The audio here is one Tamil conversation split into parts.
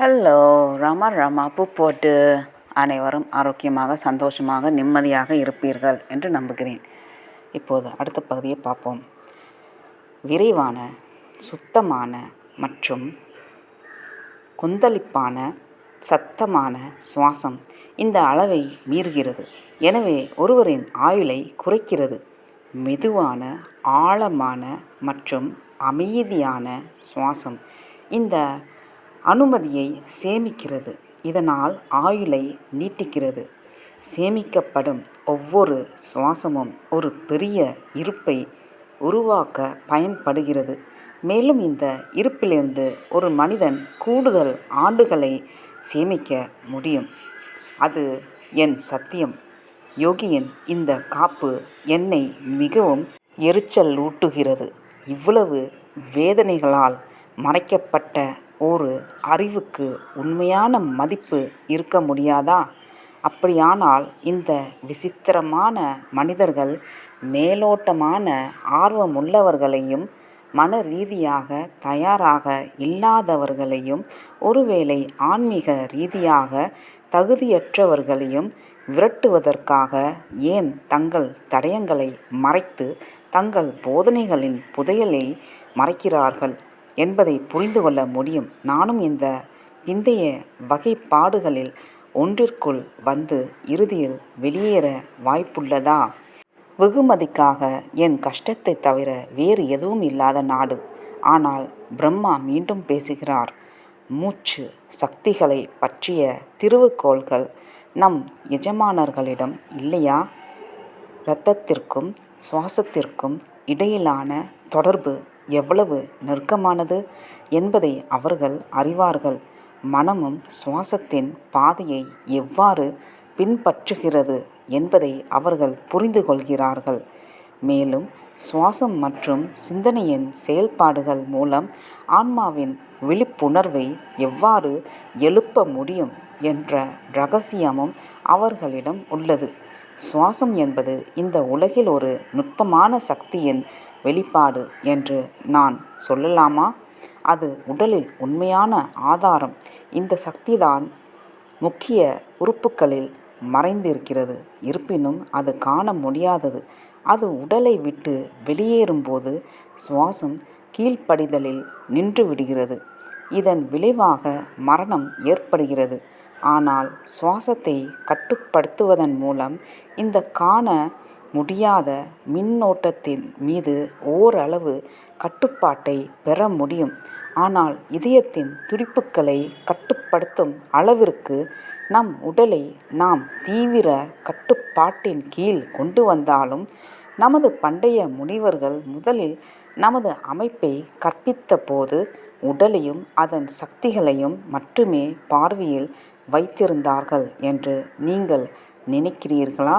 ஹலோ ராமா ராமா பூ போட்டு அனைவரும் ஆரோக்கியமாக சந்தோஷமாக நிம்மதியாக இருப்பீர்கள் என்று நம்புகிறேன். இப்போது அடுத்த பகுதியை பார்ப்போம். விரைவான சுத்தமான மற்றும் கொந்தளிப்பான சத்தமான சுவாசம் இந்த அளவை மீறுகிறது. எனவே ஒருவரின் ஆயுளை குறைக்கிறது. மெதுவான ஆழமான மற்றும் அமைதியான சுவாசம் இந்த அனுமதியை சேமிக்கிறது. இதனால் ஆயுளை நீட்டிக்கிறது. சேமிக்கப்படும் ஒவ்வொரு சுவாசமும் ஒரு பெரிய இருப்பை உருவாக்க பயன்படுகிறது. மேலும் இந்த இருப்பிலிருந்து ஒரு மனிதன் கூடுதல் ஆண்டுகளை சேமிக்க முடியும். அது என் சத்தியம். யோகியின் இந்த காப்பு என்னை மிகவும் எரிச்சல் ஊட்டுகிறது இவ்வளவு வேதனைகளால் மறைக்கப்பட்ட ஒரு அறிவுக்கு உண்மையான மதிப்பு இருக்க முடியாதா? அப்படியானால் இந்த விசித்திரமான மனிதர்கள் மேலோட்டமான ஆர்வமுள்ளவர்களையும் மன ரீதியாக தயாராக இல்லாதவர்களையும் ஒருவேளை ஆன்மீக ரீதியாக தகுதியற்றவர்களையும் விரட்டுவதற்காக ஏன் தங்கள் தடயங்களை மறைத்து தங்கள் போதனைகளின் புதையலை மறைக்கிறார்கள்? என்பதை புரிந்து கொள்ள முடியும். நானும் இந்த பிந்தைய வகைப்பாடுகளில் ஒன்றிற்குள் வந்து இறுதியில் வெளியேற வாய்ப்புள்ளதா? வெகுமதிக்காக என் கஷ்டத்தை தவிர வேறு எதுவும் இல்லாத நாடு. ஆனால் பிரம்மா மீண்டும் பேசுகிறார். மூச்சு சக்திகளை பற்றிய திருவுக்கோள்கள் நம் எஜமானர்களிடம் இல்லையா? இரத்தத்திற்கும் சுவாசத்திற்கும் இடையிலான தொடர்பு எவ்வளவு நெருக்கமானது என்பதை அவர்கள் அறிவார்கள். மனமும் சுவாசத்தின் பாதையை எவ்வாறு பின்பற்றுகிறது என்பதை அவர்கள் புரிந்து கொள்கிறார்கள். மேலும் சுவாசம் மற்றும் சிந்தனையின் செயல்பாடுகள் மூலம் ஆன்மாவின் விழிப்புணர்வை எவ்வாறு எழுப்ப முடியும் என்ற ரகசியமும் அவர்களிடம் உள்ளது. சுவாசம் என்பது இந்த உலகில் ஒரு நுட்பமான சக்தியின் வெளிப்பாடு என்று நான் சொல்லலாமா? அது உடலில் உண்மையான ஆதாரம். இந்த சக்திதான் முக்கிய உறுப்புகளில் மறைந்திருக்கிறது. இருப்பினும் அது காண முடியாதது. அது உடலை விட்டு வெளியேறும்போது சுவாசம் கீழ்ப்படிதலில் நின்று விடுகிறது இதன் விளைவாக மரணம் ஏற்படுகிறது. ஆனால் சுவாசத்தை கட்டுப்படுத்துவதன் மூலம் இந்த காண முடியாத மின்னோட்டத்தின் மீது ஓரளவு கட்டுப்பாட்டை பெற முடியும். ஆனால் இதயத்தின் துடிப்புக்களை கட்டுப்படுத்தும் அளவிற்கு நம் உடலை நாம் தீவிர கட்டுப்பாட்டின் கீழ் கொண்டு வந்தாலும் நமது பண்டைய முனிவர்கள் முதலில் நமது அமைப்பை கற்பித்த போது உடலையும் அதன் சக்திகளையும் மட்டுமே பார்வையில் வைத்திருந்தார்கள் என்று நீங்கள் நினைக்கிறீர்களா?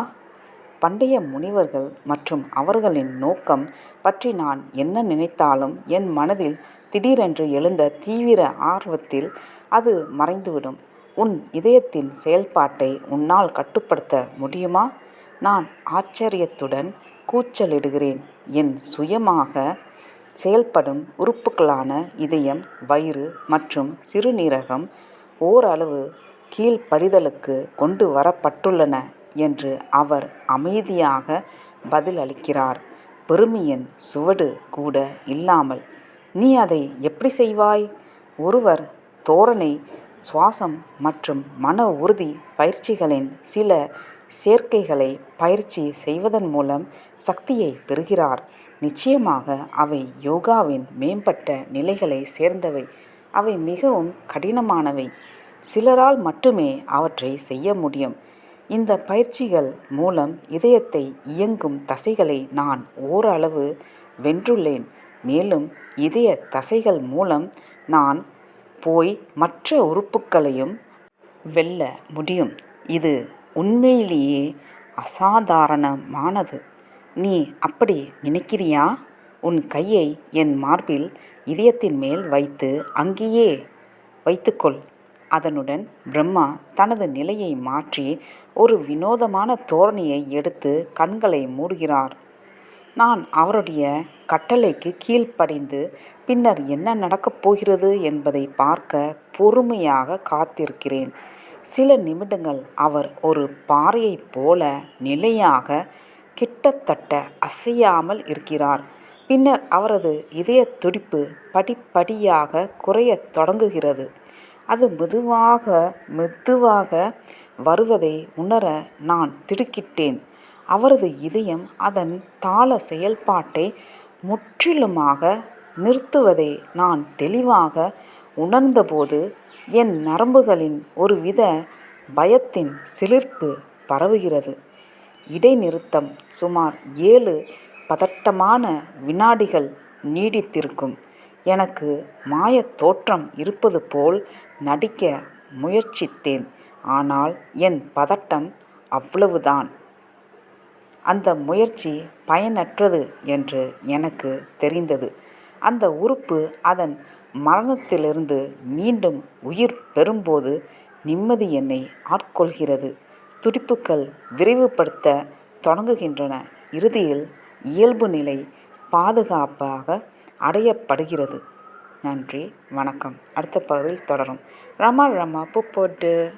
பண்டைய முனிவர்கள் மற்றும் அவர்களின் நோக்கம் பற்றி நான் என்ன நினைத்தாலும் என் மனதில் திடீரென்று எழுந்த தீவிர ஆர்வத்தில் அது மறைந்துவிடும். உன் இதயத்தின் செயல்பாட்டை உன்னால் கட்டுப்படுத்த முடியுமா? நான் ஆச்சரியத்துடன் கூச்சலிடுகிறேன். என் சுயமாக செயல்படும் உறுப்புகளான இதயம் வயிறு மற்றும் சிறுநீரகம் ஓரளவு கீழ்ப்படிதலுக்கு கொண்டு வரப்பட்டுள்ளன. என்று அவர் அமைதியாக பதிலளிக்கிறார். பெருமையின் சுவடு கூட இல்லாமல் நீ அதை எப்படி செய்வாய்? ஒருவர் தோரணை சுவாசம் மற்றும் மன உறுதி பயிற்சிகளின் சில சேர்க்கைகளை பயிற்சி செய்வதன் மூலம் சக்தியை பெறுகிறார். நிச்சயமாக அவை யோகாவின் மேம்பட்ட நிலைகளை சேர்ந்தவை. அவை மிகவும் கடினமானவை. சிலரால் மட்டுமே அவற்றை செய்ய முடியும். இந்த பயிற்சிகள் மூலம் இதயத்தை இயங்கும் தசைகளை நான் ஓரளவு வென்றுள்ளேன். மேலும் இதய தசைகள் மூலம் நான் போய் மற்ற உறுப்புகளையும் வெல்ல முடியும். இது உண்மையிலேயே அசாதாரணமானது. நீ அப்படி நினைக்கிறியா? உன் கையை என் மார்பில் இதயத்தின் மேல் வைத்து அங்கேயே வைத்துக்கொள். அதனுடன் பிரம்மா தனது நிலையை மாற்றி ஒரு வினோதமான தோரணையை எடுத்து கண்களை மூடுகிறார். நான் அவருடைய கட்டளைக்கு கீழ்ப்படிந்து பின்னர் என்ன நடக்கப் போகிறது என்பதை பார்க்க பொறுமையாக காத்திருக்கிறேன். சில நிமிடங்கள் அவர் ஒரு பாறையைப் போல நிலையாக கிட்டத்தட்ட அசையாமல் இருக்கிறார். பின்னர் அவரது இதய துடிப்பு படிப்படியாக குறையத் தொடங்குகிறது. அது மெதுவாக மெதுவாக வருவதை உணர நான் திடுக்கிட்டேன். அவரது இதயம் அதன் தாள செயல்பாட்டை முற்றிலுமாக நிறுத்துவதை நான் தெளிவாக உணர்ந்தபோது என் நரம்புகளின் ஒருவித பயத்தின் சிலிர்ப்பு பரவுகிறது. இடைநிறுத்தம் சுமார் ஏழு பதட்டமான வினாடிகள் நீடித்திருக்கும். எனக்கு மாயத் தோற்றம் இருப்பது போல் நடிக்க முயற்சித்தேன். ஆனால் என் பதட்டம் அவ்வளவுதான். அந்த முயற்சி பயனற்றது என்று எனக்கு தெரிந்தது. அந்த உறுப்பு அதன் மரணத்திலிருந்து மீண்டும் உயிர் பெறும்போது நிம்மதி என்னை ஆட்கொள்கிறது. துடிப்புக்கள் விரைவுபடுத்த தொடங்குகின்றன. இறுதியில் இயல்பு நிலை பாதுகாப்பாக அடையப்படுகிறது. நன்றி வணக்கம். அடுத்த பகுதியில் தொடரும். ரமா ரமா பூ போட்டு.